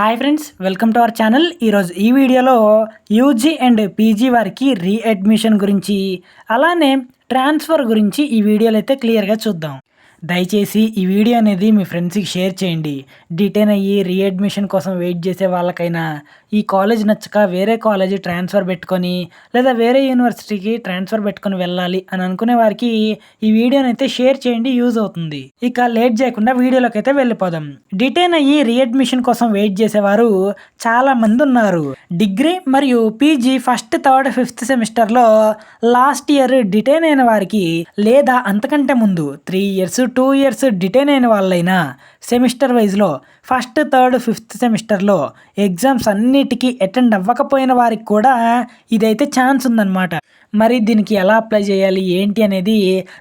Hi friends welcome to our channel ఈరోజు ఈ వీడియోలో యూజీ అండ్ పీజీ వారికి రీఅడ్మిషన్ గురించి అలానే ట్రాన్స్ఫర్ గురించి ఈ వీడియోలో అయితే క్లియర్గా చూద్దాం. దయచేసి ఈ వీడియో అనేది మీ ఫ్రెండ్స్కి షేర్ చేయండి. డిటైన్ అయ్యి రీఅడ్మిషన్ కోసం వెయిట్ చేసే వాళ్ళకైనా ఈ కాలేజ్ నచ్చక వేరే కాలేజీ ట్రాన్స్ఫర్ పెట్టుకొని లేదా వేరే యూనివర్సిటీకి ట్రాన్స్ఫర్ పెట్టుకొని వెళ్ళాలి అని అనుకునే వారికి ఈ వీడియోని అయితే షేర్ చేయండి యూజ్ అవుతుంది. ఇక లేట్ చేయకుండా వీడియోలోకి అయితే వెళ్ళిపోదాం. డిటైన్ అయ్యి రీఅడ్మిషన్ కోసం వెయిట్ చేసేవారు చాలా మంది ఉన్నారు. డిగ్రీ మరియు పీజీ ఫస్ట్ థర్డ్ ఫిఫ్త్ సెమిస్టర్లో లాస్ట్ ఇయర్ డిటైన్ అయిన వారికి లేదా అంతకంటే ముందు three years two years detain అయిన వాళ్ళైనా సెమిస్టర్ వైజ్లో ఫస్ట్ థర్డ్ ఫిఫ్త్ సెమిస్టర్లో ఎగ్జామ్స్ అన్నిటికీ అటెండ్ అవ్వకపోయిన వారికి కూడా ఇదైతే ఛాన్స్ ఉందన్నమాట. మరి దీనికి ఎలా అప్లై చేయాలి? ఏంటి అనేది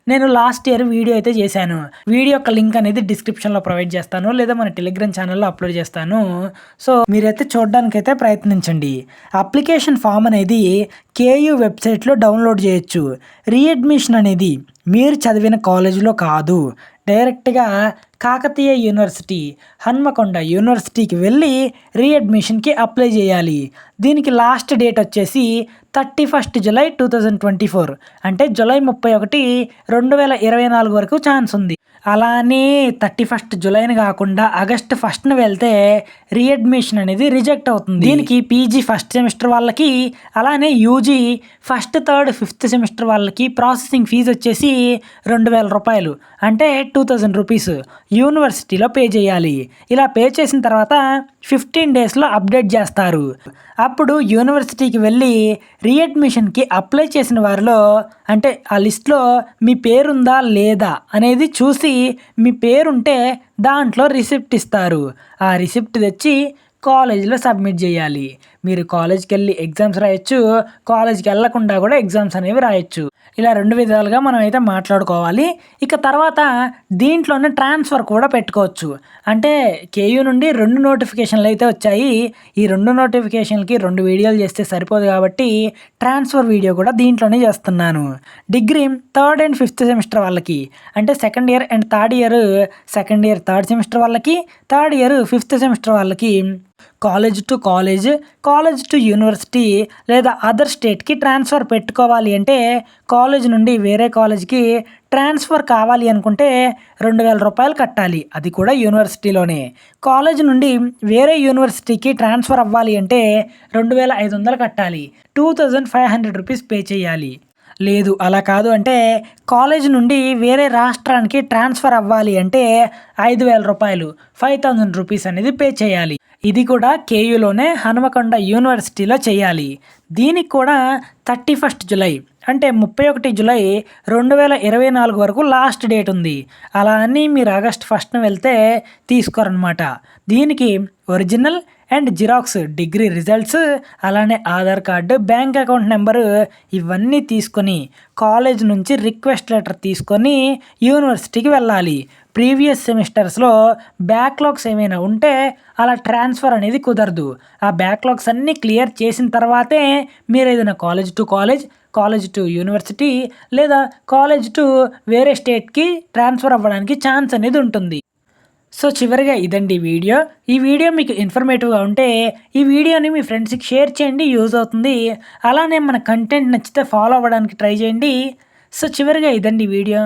నేను లాస్ట్ ఇయర్ వీడియో అయితే చేశాను. వీడియో యొక్క లింక్ అనేది డిస్క్రిప్షన్లో ప్రొవైడ్ చేస్తాను లేదా మన టెలిగ్రామ్ ఛానల్లో అప్లోడ్ చేస్తాను. సో మీరైతే చూడడానికైతే ప్రయత్నించండి. అప్లికేషన్ ఫామ్ అనేది కేయూ వెబ్సైట్లో డౌన్లోడ్ చేయొచ్చు. రీఅడ్మిషన్ అనేది మీరు చదివిన కాలేజీలో కాదు. డైరెక్ట్గా కాకతీయ యూనివర్సిటీ హన్మకొండ యూనివర్సిటీకి వెళ్ళి రీఅడ్మిషన్కి అప్లై చేయాలి. దీనికి లాస్ట్ డేట్ వచ్చేసి thirty first July two thousand twenty four అంటే జులై ముప్పై ఒకటి రెండు వేల ఇరవై నాలుగు వరకు ఛాన్స్ ఉంది. అలానే థర్టీ ఫస్ట్ జులైని కాకుండా ఆగస్ట్ ఫస్ట్ని వెళ్తే రీఅడ్మిషన్ అనేది రిజెక్ట్ అవుతుంది. దీనికి పీజీ ఫస్ట్ సెమిస్టర్ వాళ్ళకి అలానే UG first third fifth semester వాళ్ళకి ప్రాసెసింగ్ ఫీజు వచ్చేసి రెండు వేల రూపాయలు అంటే టూ థౌజండ్ రూపీస్. యూనివర్సిటీలో పే చేయాలి. ఇలా పే చేసిన తర్వాత ఫిఫ్టీన్ డేస్లో అప్డేట్ చేస్తారు. అప్పుడు యూనివర్సిటీకి వెళ్ళి రీఅడ్మిషన్కి అప్లై చేసిన వారిలో అంటే ఆ లిస్ట్లో మీ పేరుందా లేదా అనేది చూసి మీ పేరుంటే దాంట్లో రిసిప్ట్ ఇస్తారు. ఆ రిసిప్ట్ తెచ్చి కాలేజీలో సబ్మిట్ చేయాలి. మీరు కాలేజ్కి వెళ్ళి ఎగ్జామ్స్ రాయొచ్చు కాలేజ్కి వెళ్ళకుండా కూడా ఎగ్జామ్స్ అనేవి రాయొచ్చు. ఇలా రెండు విధాలుగా మనం అయితే మాట్లాడుకోవాలి. ఇక తర్వాత దీంట్లోనే ట్రాన్స్ఫర్ కూడా పెట్టుకోవచ్చు. అంటే కేయూ నుండి రెండు నోటిఫికేషన్లు అయితే వచ్చాయి. ఈ రెండు నోటిఫికేషన్లకి రెండు వీడియోలు చేస్తే సరిపోదు కాబట్టి ట్రాన్స్ఫర్ వీడియో కూడా దీంట్లోనే చేస్తున్నాను. Degree third and fifth semester వాళ్ళకి. అంటే second year and third year second year third semester వాళ్ళకి థర్డ్ ఇయర్ ఫిఫ్త్ సెమిస్టర్ వాళ్ళకి college to college college to university లేదా అదర్ స్టేట్కి ట్రాన్స్ఫర్ పెట్టుకోవాలి అంటే కాలేజ్ నుండి వేరే కాలేజ్కి ట్రాన్స్ఫర్ కావాలి అనుకుంటే రెండు వేల రూపాయలు కట్టాలి. అది కూడా యూనివర్సిటీలోనే. కాలేజ్ నుండి వేరే యూనివర్సిటీకి ట్రాన్స్ఫర్ అవ్వాలి అంటే రెండు వేల ఐదు వందలు కట్టాలి. Two thousand five hundred rupees pay చేయాలి. లేదు అలా కాదు అంటే కాలేజ్ నుండి వేరే రాష్ట్రానికి ట్రాన్స్ఫర్ అవ్వాలి అంటే ఐదు వేల రూపాయలు ఫైవ్ థౌజండ్ రూపీస్ అనేది పే చేయాలి. ఇది కూడా కేయూలోనే హనుమకొండ యూనివర్సిటీలో చేయాలి. దీనికి కూడా థర్టీ ఫస్ట్ జులై అంటే ముప్పై ఒకటి జులై రెండు వేల ఇరవై నాలుగు వరకు లాస్ట్ డేట్ ఉంది. అలా అని మీరు ఆగస్ట్ ఫస్ట్న వెళ్తే తీసుకోరనమాట దీనికి original and xerox degree results అలానే Aadhaar card bank account number ఇవన్నీ తీసుకొని కాలేజ్ నుంచి రిక్వెస్ట్ లెటర్ తీసుకొని యూనివర్సిటీకి వెళ్ళాలి. ప్రీవియస్ సెమిస్టర్స్లో బ్యాక్లాగ్స్ ఏమైనా ఉంటే అలా ట్రాన్స్ఫర్ అనేది కుదరదు. ఆ బ్యాక్లాగ్స్ అన్నీ క్లియర్ చేసిన తర్వాతే మీరు ఏదైనా college to college college to university లేదా కాలేజ్ టు వేరే స్టేట్కి ట్రాన్స్ఫర్ అవ్వడానికి ఛాన్స్ అనేది ఉంటుంది. సో చివరిగా ఇదండి వీడియో. ఈ వీడియో మీకు ఇన్ఫర్మేటివ్గా ఉంటే ఈ వీడియోని మీ ఫ్రెండ్స్కి షేర్ చేయండి యూజ్ అవుతుంది. అలానే మన కంటెంట్ నచ్చితే ఫాలో అవ్వడానికి ట్రై చేయండి. సో చివరిగా ఇదండి వీడియో.